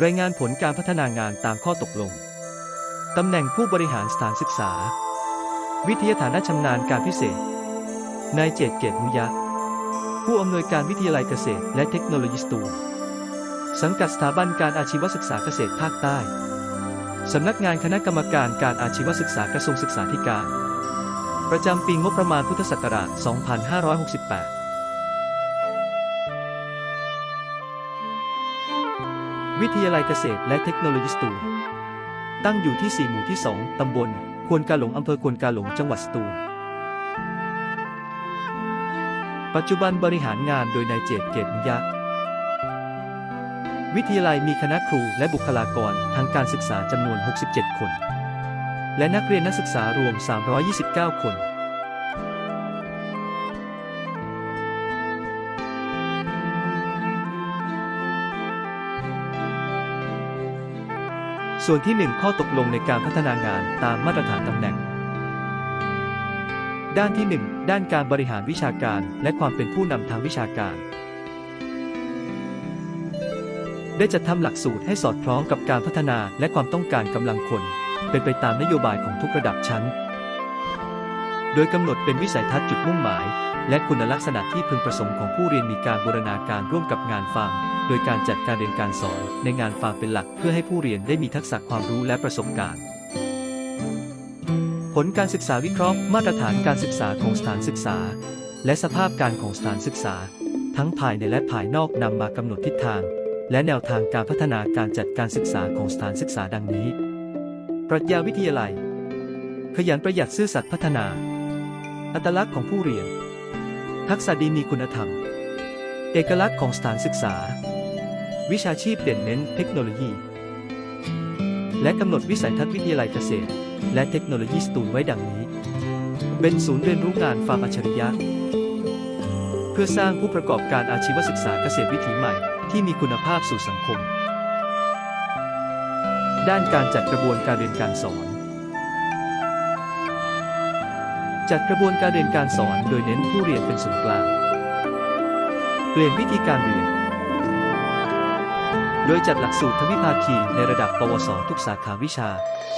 รายงานผลการพัฒนางานตามข้อตกลง ตำแหน่งผู้บริหารสถานศึกษา วิทยาฐานะชำนาญการพิเศษ นายเจตเกตมุยะ ผู้อำนวยการวิทยาลัยเกษตรและเทคโนโลยีสตูลสังกัดสถาบันการอาชีวศึกษาเกษตรภาคใต้ สำนักงานคณะกรรมการการอาชีวศึกษากระทรวงศึกษาธิการ ประจำปีงบประมาณพุทธศักราช 2568 วิทยาลัยเกษตรและเทคโนโลยีสตูล ตั้งอยู่ที่ 4 หมู่ที่ 2 ตำบล ควนกาหลง อำเภอควนกาหลง จังหวัดสตูล ปัจจุบันบริหารงานโดยนายเจตเกตมุยะวิทยาลัยมีคณะครูและบุคลากรทางการศึกษาจำนวน 67 คน และนักเรียนนักศึกษารวม 329 คน ส่วนที่ 1 ข้อตกลงในการพัฒนางานตามมาตรฐานตำแหน่ง ด้านที่ 1 ด้านการบริหารวิชาการ และความเป็นผู้นำทางวิชาการ ได้จัดทำหลักสูตรให้สอดคล้องกับการพัฒนาและความต้องการกำลังคน เป็นไปตามนโยบายของทุกระดับชั้น โดยกำหนดเป็นวิสัยทัศน์จุดมุ่งหมาย และคุณลักษณะที่พึงประสงค์ของผู้เรียนมีการบูรณาการร่วมกับงานฟาร์ม โดยการจัดการเรียนการสอนในงานฟาร์มเป็นหลักเพื่อให้ผู้เรียนได้มีทักษะความรู้และประสบการณ์ ผลการศึกษาวิเคราะห์มาตรฐานการศึกษาของสถานศึกษา และสภาพการของสถานศึกษา ทั้งภายในและภายนอกนำมากำหนดทิศทาง และแนวทางการพัฒนาการจัดการศึกษาของสถานศึกษาดังนี้ ปรัชญาวิทยาลัย ขยันประหยัดซื่อสัตย์พัฒนา อัตลักษณ์ของผู้เรียน ทักษะดีมีคุณธรรมเอกลักษณ์ของสถานศึกษา วิชาชีพเด่นเน้นเทคโนโลยี และกำหนดวิสัยทัศน์วิทยาลัยเกษตร และเทคโนโลยีสตูลไว้ดังนี้ เป็นศูนย์เรียนรู้งานฟาร์มอัจฉริยะ เพื่อสร้างผู้ประกอบการอาชีวศึกษาเกษตรวิถีใหม่ ที่มีคุณภาพสู่สังคม ด้านการจัดกระบวนการเรียนการสอน จัดกระบวนการเรียนการสอนโดยเน้นผู้เรียนเป็นศูนย์กลาง เปลี่ยนวิธีการเรียน โดยจัดหลักสูตรทวิภาคีในระดับ ปวส ทุกสาขาวิชา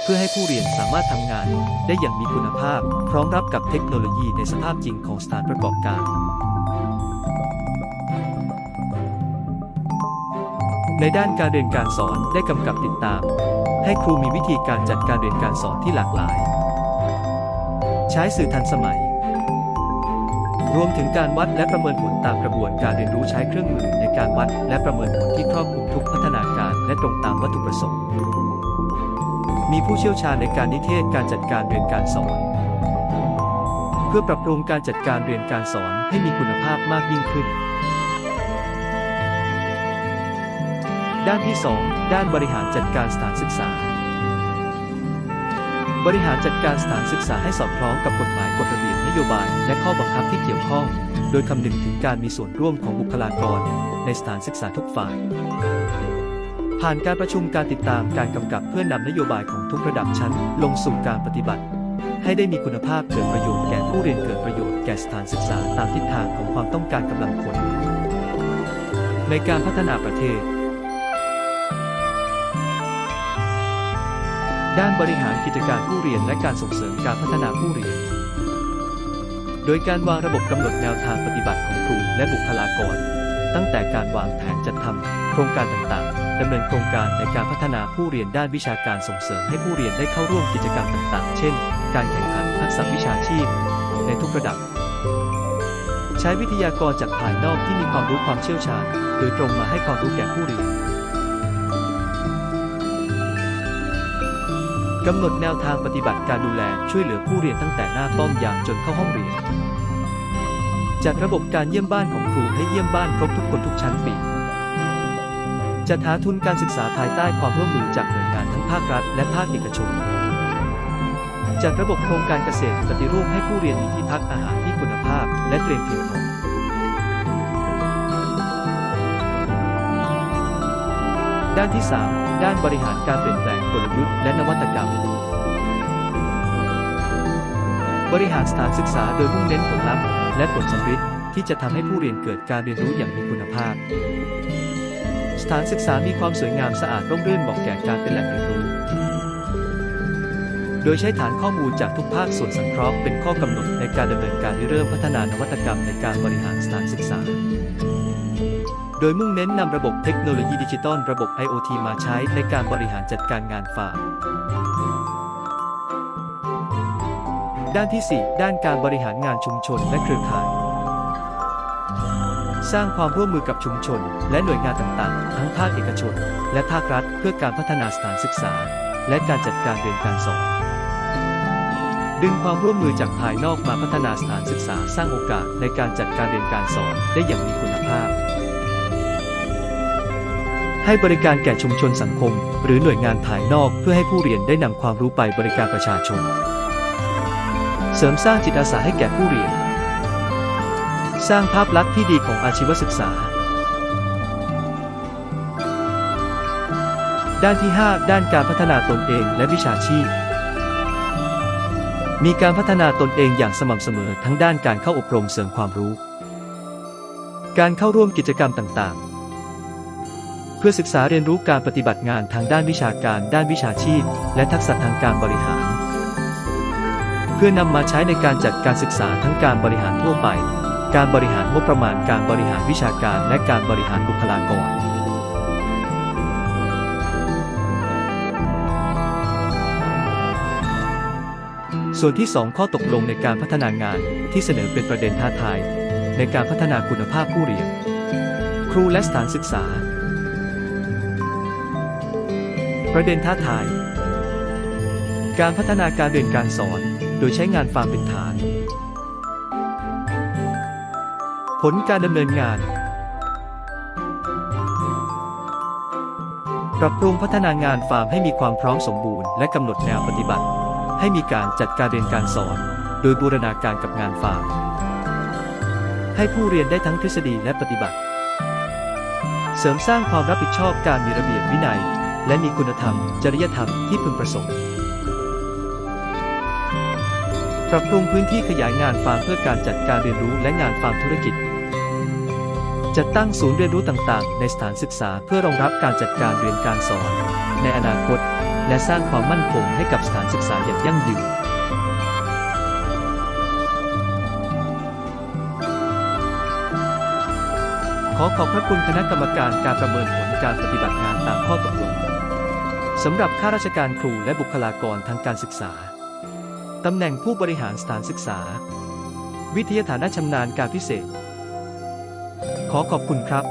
เพื่อให้ผู้เรียนสามารถทำงานได้อย่างมีคุณภาพ พร้อมรับกับเทคโนโลยีในสภาพจริงของสถานประกอบการ ในด้านการเรียนการสอนได้กำกับติดตาม ให้ครูมีวิธีการจัดการเรียนการสอนที่หลากหลาย ใช้สื่อทันสมัย รวมถึงการวัดและประเมินผลตามกระบวนการเรียนรู้ใช้เครื่องมือในการวัดและประเมินผลที่ครอบคลุมทุกพัฒนาการและตรงตามวัตถุประสงค์ มีผู้เชี่ยวชาญในการนิเทศการจัดการเรียนการสอน เพื่อปรับปรุงการจัดการเรียนการสอนให้มีคุณภาพมากยิ่งขึ้น ด้านที่ 2 ด้านบริหารจัดการสถานศึกษา บริหารจัดการสถานศึกษาให้สอดคล้องกับกฎหมายกฎระเบียบ โยบายและข้อบังคับที่เกี่ยวข้อง โดยคำนึงถึงการมีส่วนร่วมของบุคลากร ในสถานศึกษาทุกฝ่าย ผ่านการประชุมการติดตามการกำกับเพื่อนำนโยบายของทุกระดับชั้นลงสู่การปฏิบัติ ให้ได้มีคุณภาพเกิดประโยชน์แก่ผู้เรียนเกิดประโยชน์แก่สถานศึกษาตามทิศทางของความต้องการกำลังคน ในการพัฒนาประเทศ ด้านบริหารกิจการผู้เรียนและการส่งเสริมการพัฒนาผู้เรียน โดยการวางระบบกำหนดแนวทางปฏิบัติของครูและบุคลากร ตั้งแต่การวางแผนจัดทำโครงการต่างๆดำเนินโครงการในการพัฒนาผู้เรียนด้านวิชาการส่งเสริมให้ผู้เรียนได้เข้าร่วมกิจกรรมต่างๆ เช่น การแข่งขันทักษะวิชาชีพ ในทุกระดับ ใช้วิทยากรจากภายนอกที่มีความรู้ความเชี่ยวชาญ โดยตรงมาให้ความรู้แก่ผู้เรียน กำหนดแนวทางปฏิบัติการดูแลช่วยเหลือผู้เรียนตั้งแต่หน้าป้อมยามจนเข้าห้องเรียน จัดระบบการเยี่ยมบ้านของครูให้เยี่ยมบ้านครบทุกคนทุกชั้นปี จัดหาทุนการศึกษาภายใต้ความร่วมมือจากหน่วยงานทั้งภาครัฐและภาคเอกชน จัดระบบโครงการเกษตรปฏิรูปให้ผู้เรียนมีที่พักอาหารที่คุณภาพ และเตรียมเพียงพอด้านที่ 3 ด้านบริหารการเปลี่ยนแปลงกลยุทธ์และนวัตกรรม บริหารสถานศึกษาโดยมุ่งเน้นผลลัพธ์และผลสำเร็จที่จะทำให้ผู้เรียนเกิดการเรียนรู้อย่างมีคุณภาพ สถานศึกษามีความสวยงามสะอาดร่มรื่นเหมาะแก่การเป็นแหล่งเรียนรู้ โดยใช้ฐานข้อมูลจากทุกภาคส่วนสังเคราะห์เป็นข้อกำหนดในการดำเนินการริเริ่มพัฒนานวัตกรรมในการบริหารสถานศึกษา โดยมุ่งเน้นนำระบบเทคโนโลยีดิจิตอลระบบ IoT มาใช้ในการบริหารจัดการงานฝากด้านที่ 4 ด้านการบริหารงานชุมชนและเครือข่าย สร้างความร่วมมือกับชุมชน และหน่วยงานต่างๆ ทั้งภาคเอกชน และภาครัฐ เพื่อการพัฒนาสถานศึกษา และการจัดการเรียนการสอน ดึงความร่วมมือจากภายนอกมาพัฒนาสถานศึกษา สร้างโอกาสในการจัดการเรียนการสอนได้อย่างมีคุณภาพ ให้บริการแก่ชุมชนสังคม หรือหน่วยงานภายนอกเพื่อให้ผู้เรียนได้นำความรู้ไปบริการประชาชน เสริมสร้างจิตอาสาให้แก่ผู้เรียน สร้างภาพลักษณ์ที่ดีของอาชีวศึกษา ด้านที่ 5 ด้านการพัฒนาตนเองและวิชาชีพ มีการพัฒนาตนเองอย่างสม่ำเสมอทั้งด้านการเข้าอบรมเสริมความรู้ การเข้าร่วมกิจกรรมต่างๆ พื่อศึกษาเรียนรู้การปฏิบัติงานทางด้านวิชาการ ด้านวิชาชีพ และทักษะทางการบริหาร เพื่อนำมาใช้ในการจัดการศึกษาทั้งการบริหารทั่วไป การบริหารงบประมาณการบริหารวิชาการ และการบริหารบุคลากรส่วนที่ 2 ข้อตกลงในการพัฒนางานที่เสนอเป็นประเด็นท้าทาย ในการพัฒนาคุณภาพผู้เรียน ครูและสถานศึกษา ประเด็นท้าทาย การพัฒนาการเรียนการสอน โดยใช้งานฟาร์มเป็นฐาน ผลการดำเนินงาน ปรับปรุงพัฒนางานฟาร์มให้มีความพร้อมสมบูรณ์และกำหนดแนวปฏิบัติ ให้มีการจัดการเรียนการสอน โดยบูรณาการกับงานฟาร์ม ให้ผู้เรียนได้ทั้งทฤษฎีและปฏิบัติ เสริมสร้างความรับผิดชอบการมีระเบียบวินัย และมีคุณธรรม จริยธรรมที่พึงประสงค์ ปรับปรุงพื้นที่ขยายงานฟาร์มเพื่อการจัดการเรียนรู้และงานฟาร์มธุรกิจ จัดตั้งศูนย์เรียนรู้ต่างๆ ในสถานศึกษาเพื่อรองรับการจัดการเรียนการสอน ในอนาคต และสร้างความมั่นคงให้กับสถานศึกษาอย่างยั่งยืนขอขอบพระคุณคณะกรรมการการประเมินผลการปฏิบัติงานตามข้อตกลง สำหรับข้าราชการครูและบุคลากรทางการศึกษา ตำแหน่งผู้บริหารสถานศึกษา วิทยาฐานะชำนาญการพิเศษ ขอขอบคุณครับ